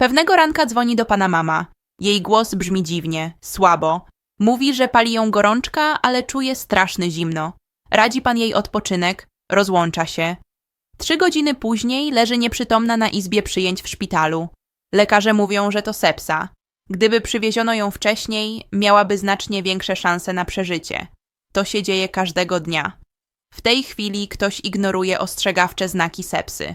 Pewnego ranka dzwoni do pana mama. Jej głos brzmi dziwnie, słabo. Mówi, że pali ją gorączka, ale czuje straszny zimno. Radzi pan jej odpoczynek, rozłącza się. Trzy godziny później leży nieprzytomna na izbie przyjęć w szpitalu. Lekarze mówią, że to sepsa. Gdyby przywieziono ją wcześniej, miałaby znacznie większe szanse na przeżycie. To się dzieje każdego dnia. W tej chwili ktoś ignoruje ostrzegawcze znaki sepsy.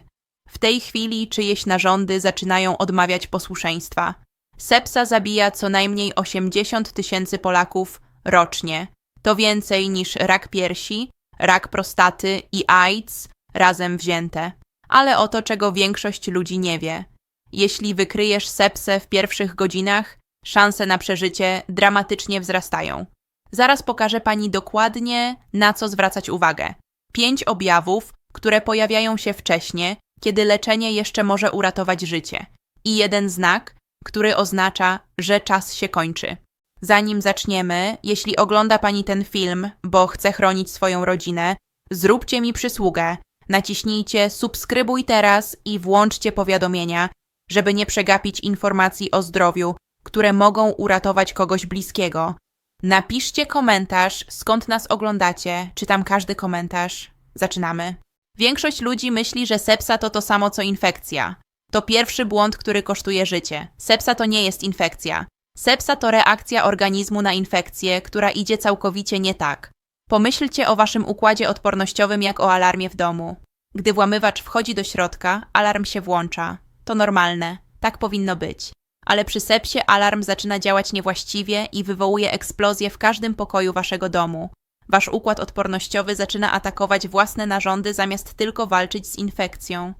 W tej chwili czyjeś narządy zaczynają odmawiać posłuszeństwa. Sepsa zabija co najmniej 80 tysięcy Polaków rocznie. To więcej niż rak piersi, rak prostaty i AIDS razem wzięte. Ale oto czego większość ludzi nie wie. Jeśli wykryjesz sepsę w pierwszych godzinach, szanse na przeżycie dramatycznie wzrastają. Zaraz pokażę pani dokładnie, na co zwracać uwagę. Pięć objawów, które pojawiają się wcześnie, kiedy leczenie jeszcze może uratować życie. I jeden znak, który oznacza, że czas się kończy. Zanim zaczniemy, jeśli ogląda pani ten film, bo chce chronić swoją rodzinę, zróbcie mi przysługę. Naciśnijcie subskrybuj teraz i włączcie powiadomienia, żeby nie przegapić informacji o zdrowiu, które mogą uratować kogoś bliskiego. Napiszcie komentarz, skąd nas oglądacie, czytam każdy komentarz. Zaczynamy. Większość ludzi myśli, że sepsa to to samo co infekcja. To pierwszy błąd, który kosztuje życie. Sepsa to nie jest infekcja. Sepsa to reakcja organizmu na infekcję, która idzie całkowicie nie tak. Pomyślcie o waszym układzie odpornościowym jak o alarmie w domu. Gdy włamywacz wchodzi do środka, alarm się włącza. To normalne, tak powinno być. Ale przy sepsie alarm zaczyna działać niewłaściwie i wywołuje eksplozję w każdym pokoju waszego domu. Wasz układ odpornościowy zaczyna atakować własne narządy zamiast tylko walczyć z infekcją.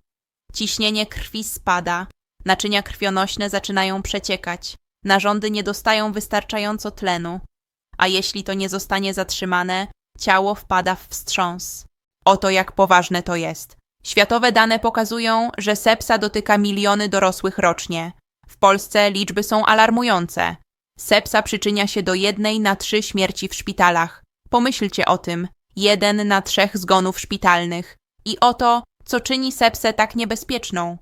Ciśnienie krwi spada, naczynia krwionośne zaczynają przeciekać, narządy nie dostają wystarczająco tlenu, a jeśli to nie zostanie zatrzymane, ciało wpada w wstrząs. Oto jak poważne to jest. Światowe dane pokazują, że sepsa dotyka miliony dorosłych rocznie. W Polsce liczby są alarmujące. Sepsa przyczynia się do jednej na trzy śmierci w szpitalach. Pomyślcie o tym. Jeden na trzech zgonów szpitalnych. I o to, co czyni sepsę tak niebezpieczną.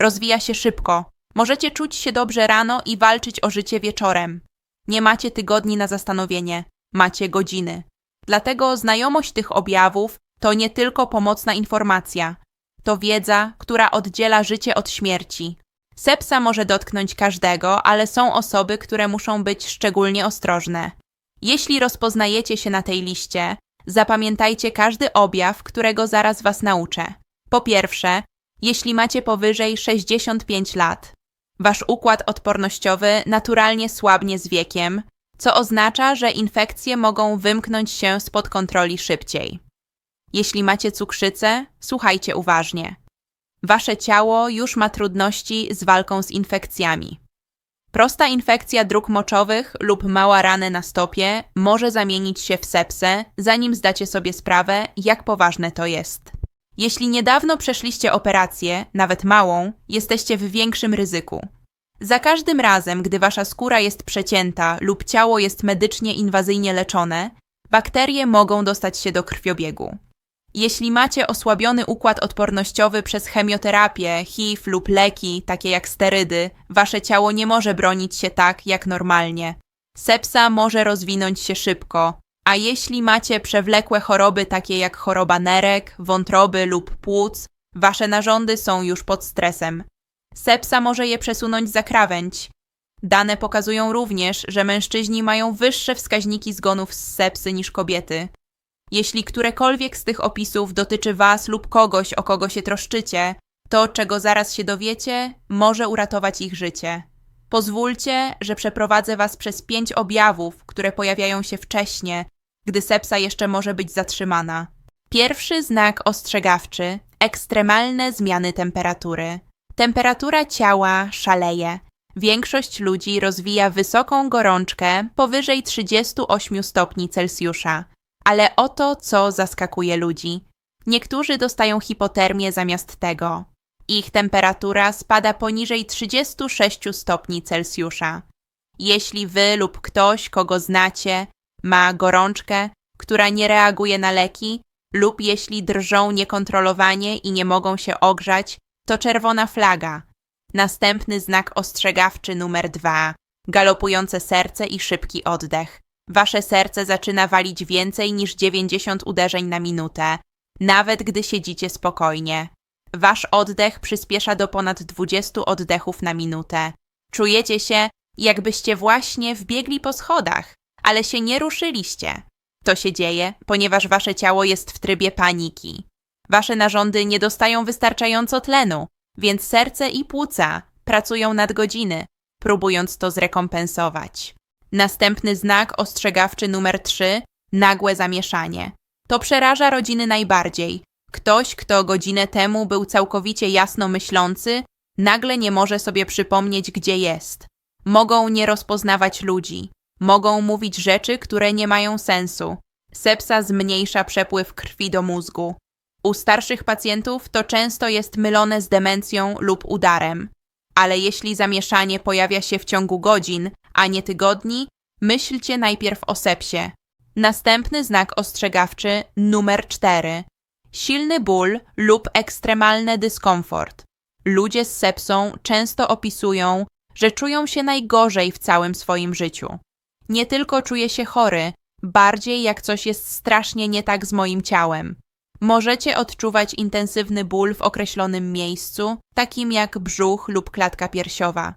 Rozwija się szybko. Możecie czuć się dobrze rano i walczyć o życie wieczorem. Nie macie tygodni na zastanowienie, macie godziny. Dlatego znajomość tych objawów to nie tylko pomocna informacja, to wiedza, która oddziela życie od śmierci. Sepsa może dotknąć każdego, ale są osoby, które muszą być szczególnie ostrożne. Jeśli rozpoznajecie się na tej liście, zapamiętajcie każdy objaw, którego zaraz Was nauczę. Po pierwsze, jeśli macie powyżej 65 lat, wasz układ odpornościowy naturalnie słabnie z wiekiem, co oznacza, że infekcje mogą wymknąć się spod kontroli szybciej. Jeśli macie cukrzycę, słuchajcie uważnie. Wasze ciało już ma trudności z walką z infekcjami. Prosta infekcja dróg moczowych lub mała rana na stopie może zamienić się w sepsę, zanim zdacie sobie sprawę, jak poważne to jest. Jeśli niedawno przeszliście operację, nawet małą, jesteście w większym ryzyku. Za każdym razem, gdy wasza skóra jest przecięta lub ciało jest medycznie inwazyjnie leczone, bakterie mogą dostać się do krwiobiegu. Jeśli macie osłabiony układ odpornościowy przez chemioterapię, HIV lub leki, takie jak sterydy, wasze ciało nie może bronić się tak jak normalnie. Sepsa może rozwinąć się szybko, a jeśli macie przewlekłe choroby takie jak choroba nerek, wątroby lub płuc, wasze narządy są już pod stresem. Sepsa może je przesunąć za krawędź. Dane pokazują również, że mężczyźni mają wyższe wskaźniki zgonów z sepsy niż kobiety. Jeśli którekolwiek z tych opisów dotyczy Was lub kogoś, o kogo się troszczycie, to, czego zaraz się dowiecie, może uratować ich życie. Pozwólcie, że przeprowadzę Was przez pięć objawów, które pojawiają się wcześnie, gdy sepsa jeszcze może być zatrzymana. Pierwszy znak ostrzegawczy ekstremalne zmiany temperatury. Temperatura ciała szaleje. Większość ludzi rozwija wysoką gorączkę powyżej 38 stopni Celsjusza. Ale oto co zaskakuje ludzi. Niektórzy dostają hipotermię zamiast tego. Ich temperatura spada poniżej 36 stopni Celsjusza. Jeśli wy lub ktoś, kogo znacie, ma gorączkę, która nie reaguje na leki, lub jeśli drżą niekontrolowanie i nie mogą się ogrzać, to czerwona flaga. Następny znak ostrzegawczy numer dwa. Galopujące serce i szybki oddech. Wasze serce zaczyna walić więcej niż 90 uderzeń na minutę, nawet gdy siedzicie spokojnie. Wasz oddech przyspiesza do ponad 20 oddechów na minutę. Czujecie się, jakbyście właśnie wbiegli po schodach, ale się nie ruszyliście. To się dzieje, ponieważ wasze ciało jest w trybie paniki. Wasze narządy nie dostają wystarczająco tlenu, więc serce i płuca pracują nad godziny, próbując to zrekompensować. Następny znak ostrzegawczy numer 3 nagłe zamieszanie. To przeraża rodziny najbardziej. Ktoś, kto godzinę temu był całkowicie jasno myślący, nagle nie może sobie przypomnieć, gdzie jest. Mogą nie rozpoznawać ludzi. Mogą mówić rzeczy, które nie mają sensu. Sepsa zmniejsza przepływ krwi do mózgu. U starszych pacjentów to często jest mylone z demencją lub udarem. Ale jeśli zamieszanie pojawia się w ciągu godzin, a nie tygodni, myślcie najpierw o sepsie. Następny znak ostrzegawczy numer 4. Silny ból lub ekstremalny dyskomfort. Ludzie z sepsą często opisują, że czują się najgorzej w całym swoim życiu. Nie tylko czuję się chory, bardziej jak coś jest strasznie nie tak z moim ciałem. Możecie odczuwać intensywny ból w określonym miejscu, takim jak brzuch lub klatka piersiowa.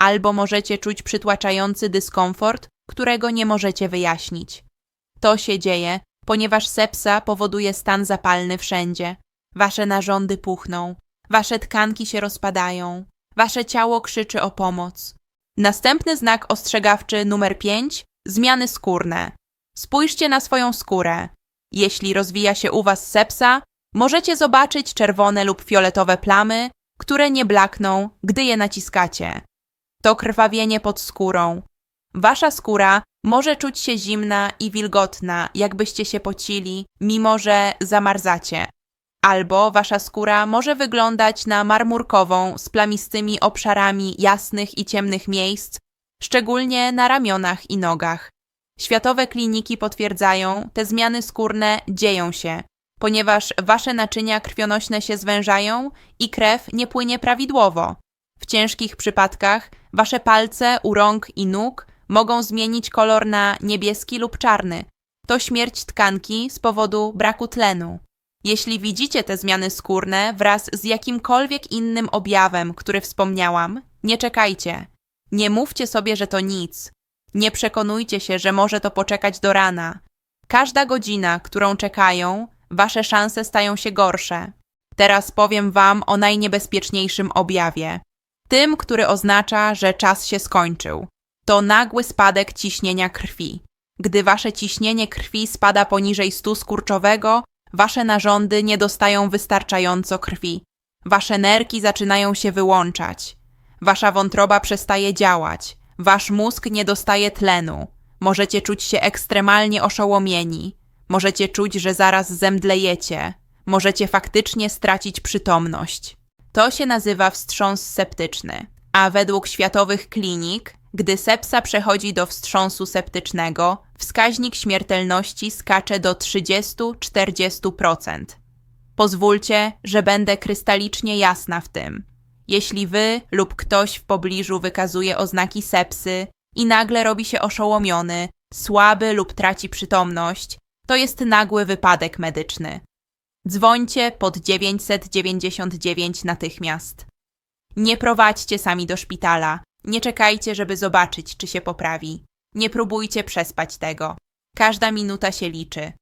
Albo możecie czuć przytłaczający dyskomfort, którego nie możecie wyjaśnić. To się dzieje, ponieważ sepsa powoduje stan zapalny wszędzie. Wasze narządy puchną, wasze tkanki się rozpadają, wasze ciało krzyczy o pomoc. Następny znak ostrzegawczy numer 5 zmiany skórne. Spójrzcie na swoją skórę. Jeśli rozwija się u Was sepsa, możecie zobaczyć czerwone lub fioletowe plamy, które nie blakną, gdy je naciskacie. To krwawienie pod skórą. Wasza skóra może czuć się zimna i wilgotna, jakbyście się pocili, mimo że zamarzacie. Albo wasza skóra może wyglądać na marmurkową z plamistymi obszarami jasnych i ciemnych miejsc, szczególnie na ramionach i nogach. Światowe kliniki potwierdzają, te zmiany skórne dzieją się, ponieważ wasze naczynia krwionośne się zwężają i krew nie płynie prawidłowo. W ciężkich przypadkach wasze palce u rąk i nóg mogą zmienić kolor na niebieski lub czarny. To śmierć tkanki z powodu braku tlenu. Jeśli widzicie te zmiany skórne wraz z jakimkolwiek innym objawem, który wspomniałam, nie czekajcie. Nie mówcie sobie, że to nic. Nie przekonujcie się, że może to poczekać do rana. Każda godzina, którą czekają, wasze szanse stają się gorsze. Teraz powiem wam o najniebezpieczniejszym objawie. Tym, który oznacza, że czas się skończył. To nagły spadek ciśnienia krwi. Gdy wasze ciśnienie krwi spada poniżej stu skurczowego, wasze narządy nie dostają wystarczająco krwi. Wasze nerki zaczynają się wyłączać. Wasza wątroba przestaje działać. Wasz mózg nie dostaje tlenu. Możecie czuć się ekstremalnie oszołomieni. Możecie czuć, że zaraz zemdlejecie. Możecie faktycznie stracić przytomność. To się nazywa wstrząs septyczny. A według światowych klinik, gdy sepsa przechodzi do wstrząsu septycznego, wskaźnik śmiertelności skacze do 30-40%. Pozwólcie, że będę krystalicznie jasna w tym. Jeśli wy lub ktoś w pobliżu wykazuje oznaki sepsy i nagle robi się oszołomiony, słaby lub traci przytomność, to jest nagły wypadek medyczny. Dzwońcie pod 999 natychmiast. Nie prowadźcie sami do szpitala. Nie czekajcie, żeby zobaczyć, czy się poprawi. Nie próbujcie przespać tego. Każda minuta się liczy.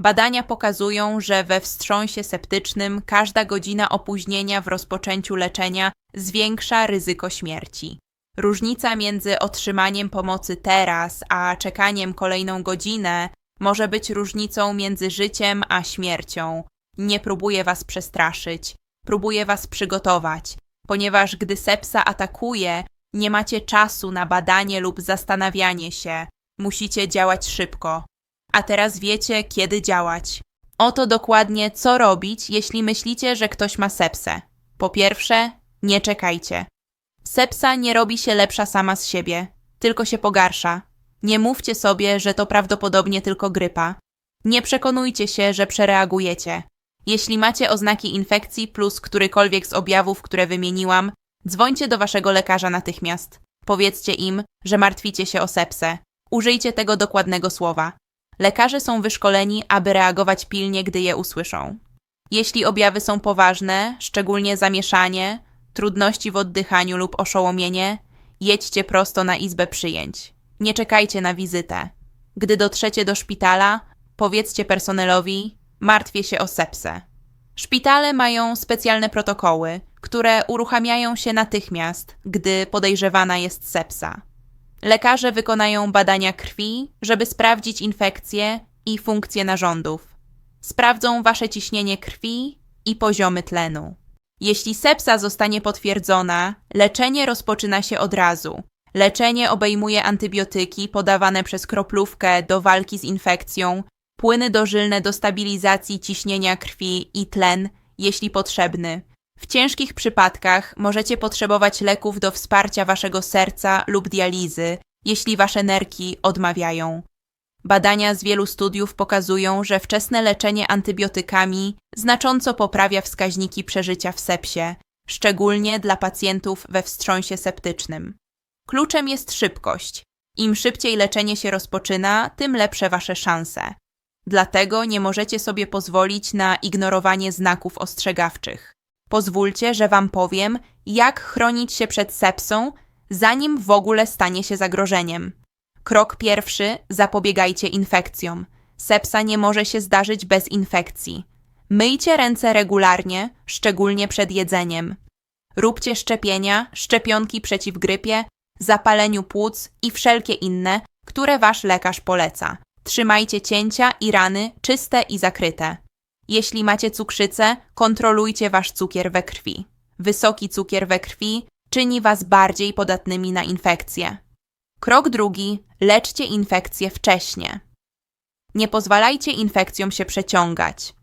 Badania pokazują, że we wstrząsie septycznym każda godzina opóźnienia w rozpoczęciu leczenia zwiększa ryzyko śmierci. Różnica między otrzymaniem pomocy teraz a czekaniem kolejną godzinę może być różnicą między życiem a śmiercią. Nie próbuję was przestraszyć, próbuję was przygotować, ponieważ gdy sepsa atakuje, nie macie czasu na badanie lub zastanawianie się. Musicie działać szybko. A teraz wiecie, kiedy działać. Oto dokładnie, co robić, jeśli myślicie, że ktoś ma sepsę. Po pierwsze, nie czekajcie. Sepsa nie robi się lepsza sama z siebie, tylko się pogarsza. Nie mówcie sobie, że to prawdopodobnie tylko grypa. Nie przekonujcie się, że przereagujecie. Jeśli macie oznaki infekcji plus którykolwiek z objawów, które wymieniłam, Dzwońcie do waszego lekarza natychmiast. Powiedzcie im, że martwicie się o sepsę. Użyjcie tego dokładnego słowa. Lekarze są wyszkoleni, aby reagować pilnie, gdy je usłyszą. Jeśli objawy są poważne, szczególnie zamieszanie, trudności w oddychaniu lub oszołomienie, jedźcie prosto na izbę przyjęć. Nie czekajcie na wizytę. Gdy dotrzecie do szpitala, powiedzcie personelowi: martwię się o sepsę. Szpitale mają specjalne protokoły, które uruchamiają się natychmiast, gdy podejrzewana jest sepsa. Lekarze wykonają badania krwi, żeby sprawdzić infekcję i funkcję narządów. Sprawdzą wasze ciśnienie krwi i poziomy tlenu. Jeśli sepsa zostanie potwierdzona, leczenie rozpoczyna się od razu. Leczenie obejmuje antybiotyki podawane przez kroplówkę do walki z infekcją, płyny dożylne do stabilizacji ciśnienia krwi i tlen, jeśli potrzebny. W ciężkich przypadkach możecie potrzebować leków do wsparcia waszego serca lub dializy, jeśli wasze nerki odmawiają. Badania z wielu studiów pokazują, że wczesne leczenie antybiotykami znacząco poprawia wskaźniki przeżycia w sepsie, szczególnie dla pacjentów we wstrząsie septycznym. Kluczem jest szybkość. Im szybciej leczenie się rozpoczyna, tym lepsze wasze szanse. Dlatego nie możecie sobie pozwolić na ignorowanie znaków ostrzegawczych. Pozwólcie, że Wam powiem, jak chronić się przed sepsą, zanim w ogóle stanie się zagrożeniem. Krok pierwszy: zapobiegajcie infekcjom. Sepsa nie może się zdarzyć bez infekcji. Myjcie ręce regularnie, szczególnie przed jedzeniem. Róbcie szczepienia, szczepionki przeciw grypie, zapaleniu płuc i wszelkie inne, które Wasz lekarz poleca. Trzymajcie cięcia i rany czyste i zakryte. Jeśli macie cukrzycę, kontrolujcie wasz cukier we krwi. Wysoki cukier we krwi czyni was bardziej podatnymi na infekcje. Krok drugi: leczcie infekcje wcześnie. Nie pozwalajcie infekcjom się przeciągać.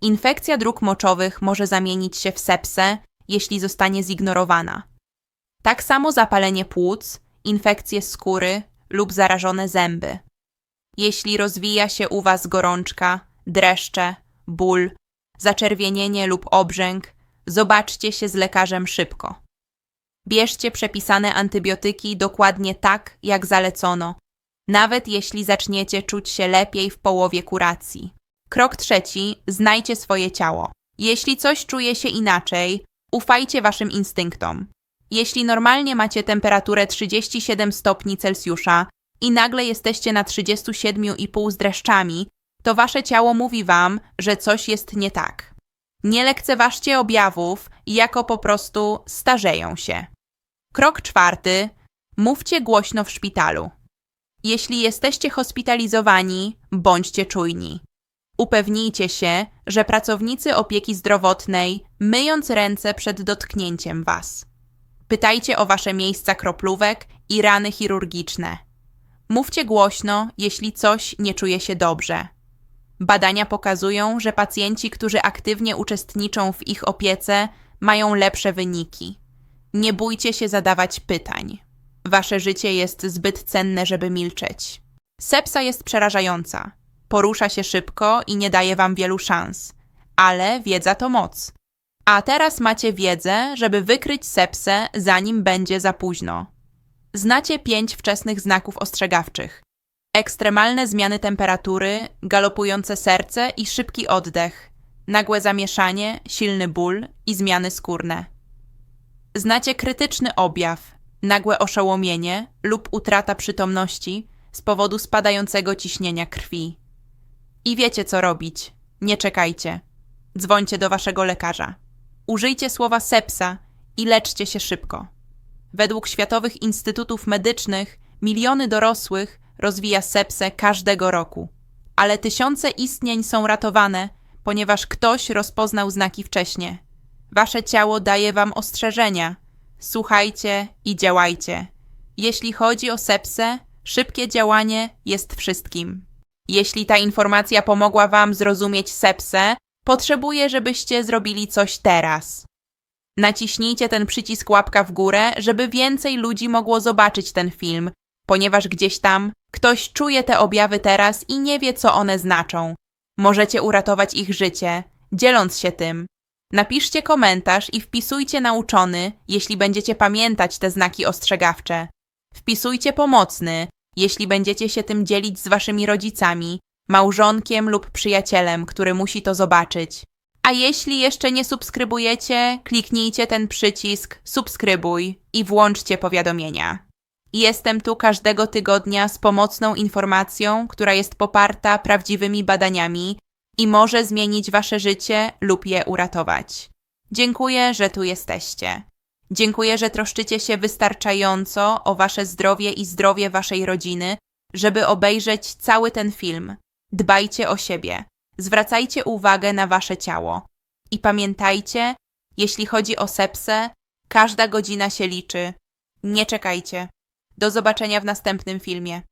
Infekcja dróg moczowych może zamienić się w sepsę, jeśli zostanie zignorowana. Tak samo zapalenie płuc, infekcje skóry lub zarażone zęby. Jeśli rozwija się u Was gorączka, dreszcze, ból, zaczerwienienie lub obrzęk, zobaczcie się z lekarzem szybko. Bierzcie przepisane antybiotyki dokładnie tak, jak zalecono, nawet jeśli zaczniecie czuć się lepiej w połowie kuracji. Krok trzeci: znajcie swoje ciało. Jeśli coś czuje się inaczej, ufajcie waszym instynktom. Jeśli normalnie macie temperaturę 37 stopni Celsjusza i nagle jesteście na 37,5 z dreszczami, to wasze ciało mówi wam, że coś jest nie tak. Nie lekceważcie objawów jako po prostu starzeją się. Krok czwarty. Mówcie głośno w szpitalu. Jeśli jesteście hospitalizowani, bądźcie czujni. Upewnijcie się, że pracownicy opieki zdrowotnej myjąc ręce przed dotknięciem was. Pytajcie o wasze miejsca kroplówek i rany chirurgiczne. Mówcie głośno, jeśli coś nie czuje się dobrze. Badania pokazują, że pacjenci, którzy aktywnie uczestniczą w ich opiece, mają lepsze wyniki. Nie bójcie się zadawać pytań. Wasze życie jest zbyt cenne, żeby milczeć. Sepsa jest przerażająca. Porusza się szybko i nie daje wam wielu szans. Ale wiedza to moc. A teraz macie wiedzę, żeby wykryć sepsę, zanim będzie za późno. Znacie pięć wczesnych znaków ostrzegawczych. Ekstremalne zmiany temperatury, galopujące serce i szybki oddech, nagłe zamieszanie, silny ból i zmiany skórne. Znacie krytyczny objaw, nagłe oszołomienie lub utrata przytomności z powodu spadającego ciśnienia krwi. I wiecie co robić. Nie czekajcie. Dzwońcie do waszego lekarza. Użyjcie słowa sepsa i leczcie się szybko. Według światowych instytutów medycznych miliony dorosłych rozwija sepsę każdego roku. Ale tysiące istnień są ratowane, ponieważ ktoś rozpoznał znaki wcześnie. Wasze ciało daje wam ostrzeżenia. Słuchajcie i działajcie. Jeśli chodzi o sepsę, szybkie działanie jest wszystkim. Jeśli ta informacja pomogła wam zrozumieć sepsę, potrzebuję, żebyście zrobili coś teraz. Naciśnijcie ten przycisk łapka w górę, żeby więcej ludzi mogło zobaczyć ten film, ponieważ gdzieś tam ktoś czuje te objawy teraz i nie wie, co one znaczą. Możecie uratować ich życie, dzieląc się tym. Napiszcie komentarz i wpisujcie nauczony, jeśli będziecie pamiętać te znaki ostrzegawcze. Wpisujcie pomocny, jeśli będziecie się tym dzielić z waszymi rodzicami, małżonkiem lub przyjacielem, który musi to zobaczyć. A jeśli jeszcze nie subskrybujecie, kliknijcie ten przycisk subskrybuj i włączcie powiadomienia. Jestem tu każdego tygodnia z pomocną informacją, która jest poparta prawdziwymi badaniami i może zmienić wasze życie lub je uratować. Dziękuję, że tu jesteście. Dziękuję, że troszczycie się wystarczająco o wasze zdrowie i zdrowie waszej rodziny, żeby obejrzeć cały ten film. Dbajcie o siebie. Zwracajcie uwagę na wasze ciało. I pamiętajcie, jeśli chodzi o sepsę, każda godzina się liczy. Nie czekajcie. Do zobaczenia w następnym filmie.